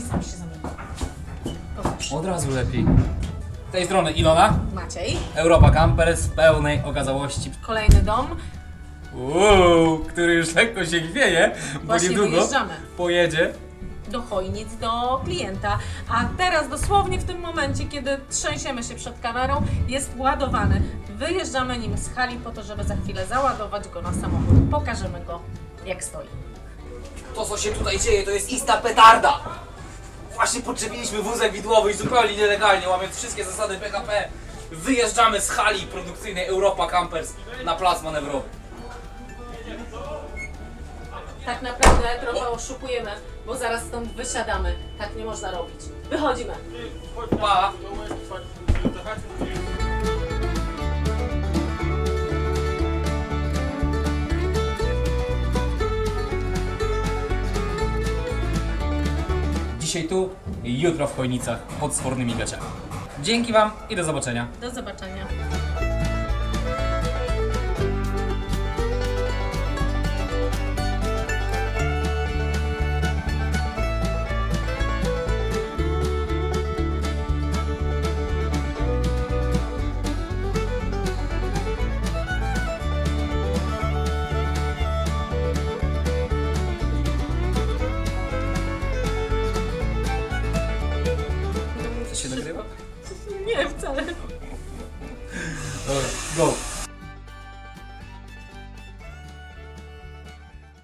sam się zamieni. Pokaż. Od razu lepiej. Z tej strony Ilona, Maciej. Europa Campers w pełnej okazałości. Kolejny dom. Uuu, który już lekko się chwieje, bo Właśnie niedługo wyjeżdżamy. pojedzie. do chojnic, do klienta. A teraz dosłownie w tym momencie, kiedy trzęsiemy się przed kamerą, jest ładowany. Wyjeżdżamy nim z hali po to, żeby za chwilę załadować go na samochód. Pokażemy go, jak stoi. To, co się tutaj dzieje, to jest ista petarda. Właśnie poczepiliśmy wózek widłowy i zupełnie nielegalnie, łamiąc wszystkie zasady PKP, wyjeżdżamy z hali produkcyjnej Europa Campers na plac manewrowy. Tak naprawdę trochę oszukujemy, bo zaraz stąd wysiadamy. Tak nie można robić. Wychodzimy. Pa! Dzisiaj tu, jutro w Chojnicach pod sfornymi gaciami. Dzięki Wam i do zobaczenia. Do zobaczenia. go.